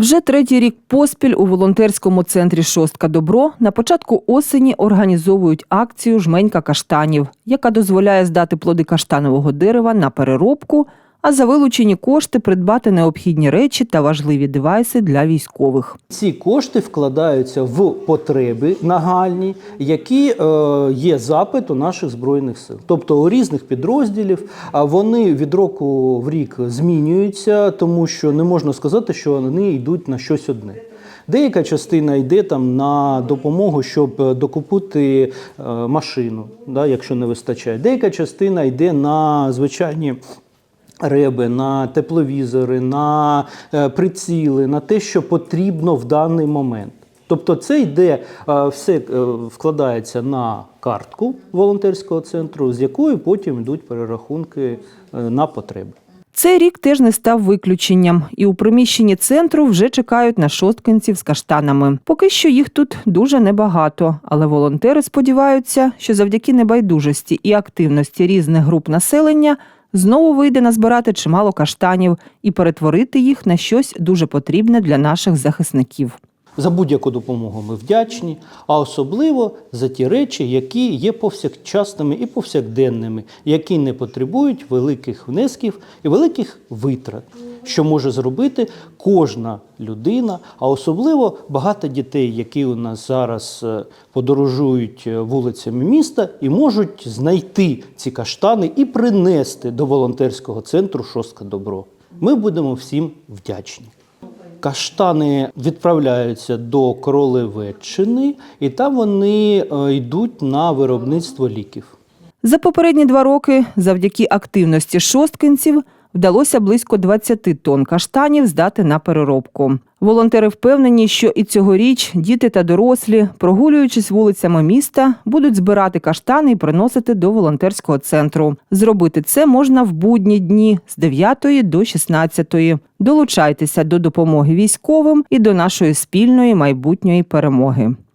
Вже третій рік поспіль у волонтерському центрі Шостка Добро на початку осені організовують акцію Жменька каштанів, яка дозволяє здати плоди каштанового дерева на переробку, а за вилучені кошти придбати необхідні речі та важливі девайси для військових. Ці кошти вкладаються в потреби нагальні, які е, є запит у наших збройних сил. Тобто у різних підрозділів, а вони від року в рік змінюються, тому що не можна сказати, що вони йдуть на щось одне. Деяка частина йде там на допомогу, щоб докупити е, машину, да, якщо не вистачає. Деяка частина йде на звичайні реби, на тепловізори, на е, приціли, на те, що потрібно в даний момент. Тобто це йде, е, все е, вкладається на картку волонтерського центру, з якої потім йдуть перерахунки на потреби. Цей рік теж не став виключенням, і у приміщенні центру вже чекають на шосткинців з каштанами. Поки що їх тут дуже небагато, але волонтери сподіваються, що завдяки небайдужості і активності різних груп населення знову вийде назбирати чимало каштанів і перетворити їх на щось дуже потрібне для наших захисників. За будь-яку допомогу ми вдячні, а особливо за ті речі, які є повсякчасними і повсякденними, які не потребують великих внесків і великих витрат, що може зробити кожна людина, а особливо багато дітей, які у нас зараз е, подорожують е, вулицями міста і можуть знайти ці каштани і принести до волонтерського центру Шостка Добро. Ми будемо всім вдячні. Каштани відправляються до Королевеччини, і там вони е, йдуть на виробництво ліків. За попередні два роки, завдяки активності шосткинців, вдалося близько 20 тонн каштанів здати на переробку. Волонтери впевнені, що і цьогоріч діти та дорослі, прогулюючись вулицями міста, будуть збирати каштани і приносити до волонтерського центру. Зробити це можна в будні дні з 9 до 16. Долучайтеся до допомоги військовим і до нашої спільної майбутньої перемоги.